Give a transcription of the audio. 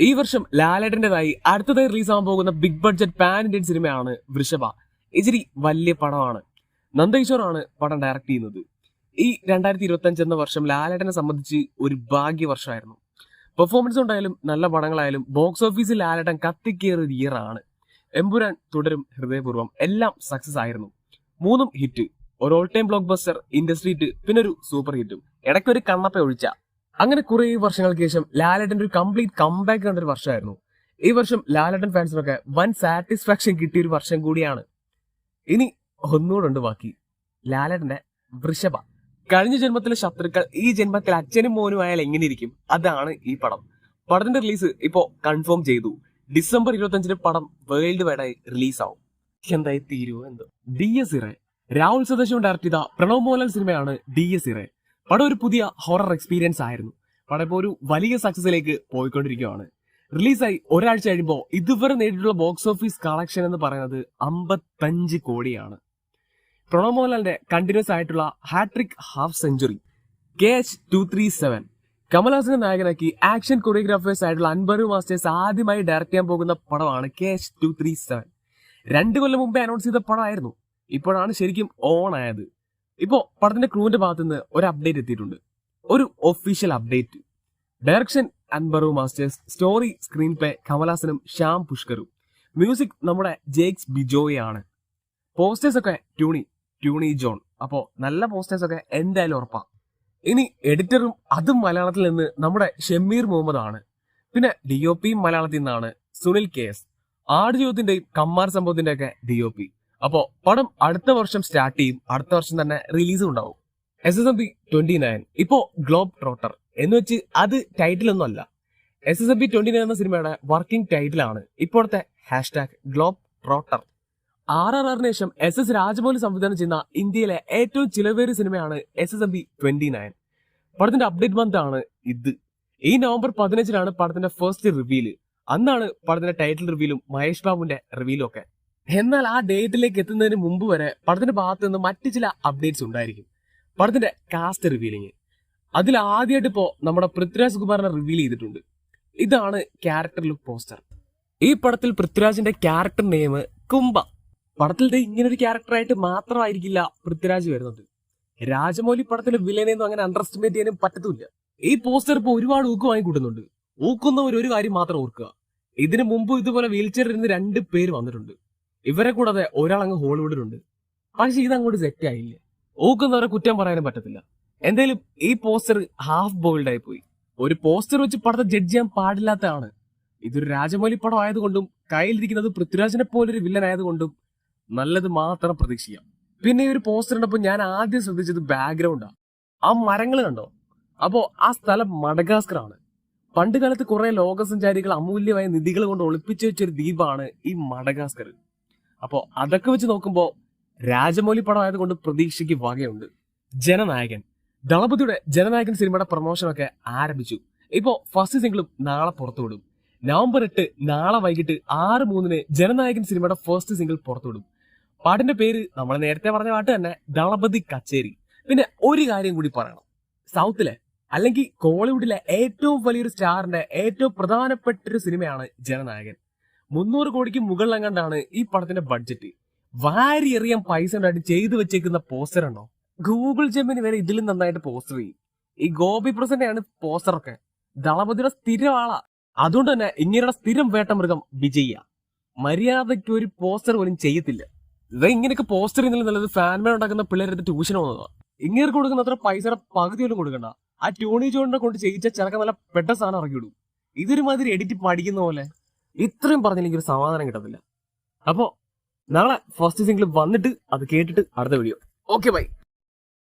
ഈ വർഷം ലാലേട്ടന്റെതായി അടുത്തതായി റിലീസ് ആവാൻ പോകുന്ന ബിഗ് ബഡ്ജറ്റ് പാൻ ഇന്ത്യൻ സിനിമയാണ് വൃഷഭ. ഇച്ചിരി വലിയ പടമാണ്. നന്ദകിഷോറാണ് പടം ഡയറക്ട് ചെയ്യുന്നത്. ഈ രണ്ടായിരത്തി ഇരുപത്തി അഞ്ച് എന്ന വർഷം ലാലേട്ടനെ സംബന്ധിച്ച് ഒരു ഭാഗ്യ വർഷമായിരുന്നു പെർഫോമൻസ് ഉണ്ടായാലും നല്ല പടങ്ങളായാലും ബോക്സ് ഓഫീസിൽ ലാലേട്ടൻ കത്തിക്കേറിയ ഒരു ഇയർ ആണ്. എമ്പുരാൻ തുടരും ഹൃദയപൂർവം. എല്ലാം സക്സസ് ആയിരുന്നു. മൂന്നും ഹിറ്റ് ഒരു all time blockbuster industry hit പിന്നെ ഒരു സൂപ്പർ ഹിറ്റും ഇടയ്ക്കൊരു കണ്ണപ്പ ഒഴിച്ച അങ്ങനെ കുറെ വർഷങ്ങൾക്ക് ശേഷം ലാലേട്ടന്റെ ഒരു കംപ്ലീറ്റ് കംബാക്ക് കണ്ട ഒരു വർഷമായിരുന്നു. ഈ വർഷം ലാലേട്ടൻ ഫാൻസിനൊക്കെ വൻ സാറ്റിസ്ഫാക്ഷൻ കിട്ടിയ ഒരു വർഷം കൂടിയാണ്. ഇനി ഒന്നുകൂടെ ബാക്കി. ലാലേട്ടന്റെ വൃഷഭ. കഴിഞ്ഞ ജന്മത്തിലെ ശത്രുക്കൾ ഈ ജന്മത്തിൽ അച്ഛനും മോനും ആയാൽ എങ്ങനെ ഇരിക്കും? അതാണ് ഈ പടം. പടത്തിന്റെ റിലീസ് ഇപ്പോ കൺഫേം ചെയ്തു. ഡിസംബർ ഇരുപത്തി പടം വേൾഡ് വൈഡായി റിലീസ് ആവും. എന്തായി തീരുവോ എന്തോ? Dies irae. Rahul Sadasivan direct ചെയ്ത പ്രണവ് മോഹൻലാൽ സിനിമയാണ് ഡി എസ് ഇറേ. പടം ഒരു പുതിയ ഹൊറർ എക്സ്പീരിയൻസ് ആയിരുന്നു. പടം ഇപ്പോൾ ഒരു വലിയ സക്സസിലേക്ക് പോയിക്കൊണ്ടിരിക്കുകയാണ്. റിലീസായി ഒരാഴ്ച കഴിയുമ്പോൾ ഇതുവരെ നേടിയിട്ടുള്ള ബോക്സ് ഓഫീസ് കളക്ഷൻ എന്ന് പറയുന്നത് അമ്പത്തഞ്ച് കോടിയാണ്. പ്രണവ് മോഹൻലാലിന്റെ കണ്ടിന്യൂസ് ആയിട്ടുള്ള hattrick half century K H two three seven. കമൽഹാസിനെ നായകനാക്കി ആക്ഷൻ കൊറിയോഗ്രാഫേഴ്സ് ആയിട്ടുള്ള അൻബറു മാസ്റ്റേഴ്സ് ആദ്യമായി ഡയറക്റ്റ് ചെയ്യാൻ പോകുന്ന പടമാണ് K H two three seven. രണ്ട് കൊല്ലം മുമ്പേ അനൗൺസ് ചെയ്ത പടമായിരുന്നു. ഇപ്പോഴാണ് ശരിക്കും ഓൺ ആയത്. ഇപ്പോ പടത്തിന്റെ ക്രൂവിന്റെ ഭാഗത്ത് നിന്ന് ഒരു അപ്ഡേറ്റ് എത്തിയിട്ടുണ്ട്. ഒരു official update direction Anbaru masters story screenplay കമലാസനും Shyam പുഷ്കറും. മ്യൂസിക് നമ്മുടെ ജേക്സ് ബിജോയ് ആണ് പോസ്റ്റേഴ്സ് ഒക്കെ ട്യൂണി ട്യൂണി ജോൺ. അപ്പോ നല്ല പോസ്റ്റേഴ്സ് ഒക്കെ എന്തായാലും ഉറപ്പാ. ഇനി എഡിറ്ററും അതും മലയാളത്തിൽ നിന്ന് നമ്മുടെ ഷമീർ മുഹമ്മദ് ആണ് പിന്നെ ഡി ഒ പിയും മലയാളത്തിൽ നിന്നാണ് സുനിൽ കെ എസ്. ആടുജീവിതത്തിന്റെയും കമ്മാർ സംഭവത്തിന്റെ ഒക്കെ ഡി ഒ പി അപ്പോ പടം അടുത്ത വർഷം സ്റ്റാർട്ട് ചെയ്യും. അടുത്ത വർഷം തന്നെ റിലീസും ഉണ്ടാവും. S S M B twenty nine ഇപ്പോ ഗ്ലോബ് ട്രോട്ടർ എന്ന് വെച്ച് അത് ടൈറ്റിൽ ഒന്നും അല്ല. S S M B twenty nine എന്ന സിനിമയുടെ വർക്കിംഗ് ടൈറ്റിലാണ് ഇപ്പോഴത്തെ hashtag globetrotter R R ആറിന് ശേഷം എസ് എസ് രാജമൗലി സംവിധാനം ചെയ്യുന്ന ഇന്ത്യയിലെ ഏറ്റവും ചിലവേറിയ സിനിമയാണ് S S M B twenty nine പടത്തിന്റെ അപ്ഡേറ്റ് മന്ത് ആണ് ഇത്. ഈ നവംബർ പതിനഞ്ചിനാണ് പടത്തിന്റെ ഫസ്റ്റ് റിവീൽ അന്നാണ് പടത്തിന്റെ ടൈറ്റിൽ റിവീലും മഹേഷ് ബാബുവിന്റെ റിവീലും ഒക്കെ. എന്നാൽ ആ ഡേറ്റിലേക്ക് എത്തുന്നതിന് മുമ്പ് വരെ പടത്തിന്റെ ഭാഗത്ത് നിന്ന് മറ്റു ചില അപ്ഡേറ്റ്സ് ഉണ്ടായിരിക്കും. പടത്തിന്റെ കാസ്റ്റ് റിവീലിംഗ് അതിൽ ആദ്യമായിട്ട് ഇപ്പോ നമ്മുടെ പൃഥ്വിരാജ് കുമാറിനെ റിവീൽ ചെയ്തിട്ടുണ്ട്. ഇതാണ് ക്യാരക്ടർ ലുക്ക് പോസ്റ്റർ ഈ പടത്തിൽ പൃഥ്വിരാജിന്റെ ക്യാരക്ടർ നെയിം കുംഭ. പടത്തിൽ ഇങ്ങനൊരു ക്യാരക്ടറായിട്ട് മാത്രമായിരിക്കില്ല പൃഥ്വിരാജ് വരുന്നത്. രാജമൗലി പടത്തിലെ വില്ലനെയൊന്നും അങ്ങനെ അണ്ടർ എസ്റ്റിമേറ്റ് ചെയ്യാനും പറ്റത്തില്ല. ഈ പോസ്റ്റർ ഇപ്പൊ ഒരുപാട് ഊക്ക് വാങ്ങിക്കൂട്ടുന്നുണ്ട്. ഊക്കുന്നവർ ഒരു കാര്യം മാത്രം ഓർക്കുക. ഇതിനു മുമ്പ് ഇതുപോലെ വീൽ ചെയറിൽ ഇരുന്ന് രണ്ട് പേര് വന്നിട്ടുണ്ട്. ഇവരെ കൂടാതെ ഒരാൾ അങ്ങ് ഹോളിവുഡിലുണ്ട്. പക്ഷെ ഇതങ്ങോട്ട് സെറ്റ് ആയില്ല? ഓക്കുന്നവരെ കുറ്റം പറയാനും പറ്റത്തില്ല. എന്തായാലും ഈ പോസ്റ്റർ ഹാഫ് ബോൾഡ് ആയി പോയി. ഒരു പോസ്റ്റർ വെച്ച് പടത്തെ ജഡ്ജ് ചെയ്യാൻ പാടില്ലാത്തതാണ്. ഇതൊരു രാജമൗലി പടം ആയതുകൊണ്ടും കയ്യിലിരിക്കുന്നത് പൃഥ്വിരാജിനെ പോലൊരു വില്ലൻ ആയതുകൊണ്ടും നല്ലത് മാത്രം പ്രതീക്ഷിക്കാം. പിന്നെ ഈ ഒരു പോസ്റ്റർ കണ്ടപ്പോൾ ഞാൻ ആദ്യം ശ്രദ്ധിച്ചത് ബാക്ക്ഗ്രൗണ്ടാണ് ആ. മരങ്ങൾ കണ്ടോ? അപ്പോ ആ സ്ഥലം മഡഗാസ്കർ ആണ് പണ്ട് കാലത്ത് കുറെ ലോകസഞ്ചാരികൾ അമൂല്യമായ നിധികൾ കൊണ്ട് ഒളിപ്പിച്ചു വെച്ചൊരു ദ്വീപാണ് ഈ മഡഗാസ്കർ. അപ്പോ അതൊക്കെ വെച്ച് നോക്കുമ്പോ രാജമൗലി പടം ആയതുകൊണ്ട് പ്രതീക്ഷയ്ക്ക് വകയുണ്ട്. ജനനായകൻ. ദളപതിയുടെ ജനനായകൻ സിനിമയുടെ പ്രൊമോഷനൊക്കെ ആരംഭിച്ചു. ഇപ്പോ ഫസ്റ്റ് സിംഗിളും നാളെ പുറത്തുവിടും നവംബർ എട്ട് നാളെ വൈകിട്ട് ആറ് മൂന്നിന് ജനനായകൻ സിനിമയുടെ ഫസ്റ്റ് സിംഗിൾ പുറത്തുവിടും പാട്ടിന്റെ പേര് നമ്മൾ നേരത്തെ പറഞ്ഞ പാട്ട് തന്നെ ദളപതി കച്ചേരി. പിന്നെ ഒരു കാര്യം കൂടി പറയണം. സൗത്തിലെ അല്ലെങ്കിൽ കോളിവുഡിലെ ഏറ്റവും വലിയൊരു സ്റ്റാറിന്റെ ഏറ്റവും പ്രധാനപ്പെട്ട ഒരു സിനിമയാണ് ജനനായകൻ. മുന്നൂറ് കോടിക്ക് മുകളിലെങ്ങാണ്ടാണ് ഈ പടത്തിന്റെ ബഡ്ജറ്റ് വാരിയെറിയാൻ പൈസ ഉണ്ടായിട്ട് ചെയ്തു വെച്ചേക്കുന്ന പോസ്റ്റർ ഉണ്ടോ ഗൂഗിൾ ജെമ്മിന് വരെ ഇതിലും നന്നായിട്ട് പോസ്റ്റർ ചെയ്യും. ഈ ഗോപി പ്രസന്റെയാണ് പോസ്റ്ററൊക്കെ ദളപതിയുടെ സ്ഥിരമാള അതുകൊണ്ട് തന്നെ ഇങ്ങനെയുള്ള സ്ഥിരം വേട്ടമൃഗം വിജയ മര്യാദയ്ക്ക് ഒരു പോസ്റ്റർ പോലും ചെയ്യത്തില്ല. ഇത് ഇങ്ങനെയൊക്കെ പോസ്റ്റർ ചെയ്യുന്നില്ല നല്ലത് ഫാൻമാൻ ഉണ്ടാക്കുന്ന പിള്ളേരുടെ ട്യൂഷൻ വന്നതാണ് ഇങ്ങനെ കൊടുക്കുന്ന അത്ര പൈസയുടെ പകുതി പോലും കൊടുക്കണ്ട. ആ ടോണി ജോണിനെ കൊണ്ട് ചെയ്യിച്ച ചിലക്ക നല്ല പെട്ട സാധനം ഇറങ്ങിയിടും ഇതൊരു മാതിരി എഡിറ്റ് പഠിക്കുന്ന പോലെ. ഇത്രയും പറഞ്ഞില്ലെങ്കിൽ ഒരു സമാധാനം കിട്ടത്തില്ല. അപ്പോ നാളെ ഫസ്റ്റ് സിംഗിൾ വന്നിട്ട് അത് കേട്ടിട്ട് അടുത്ത വീഡിയോ ഓക്കെ ബൈ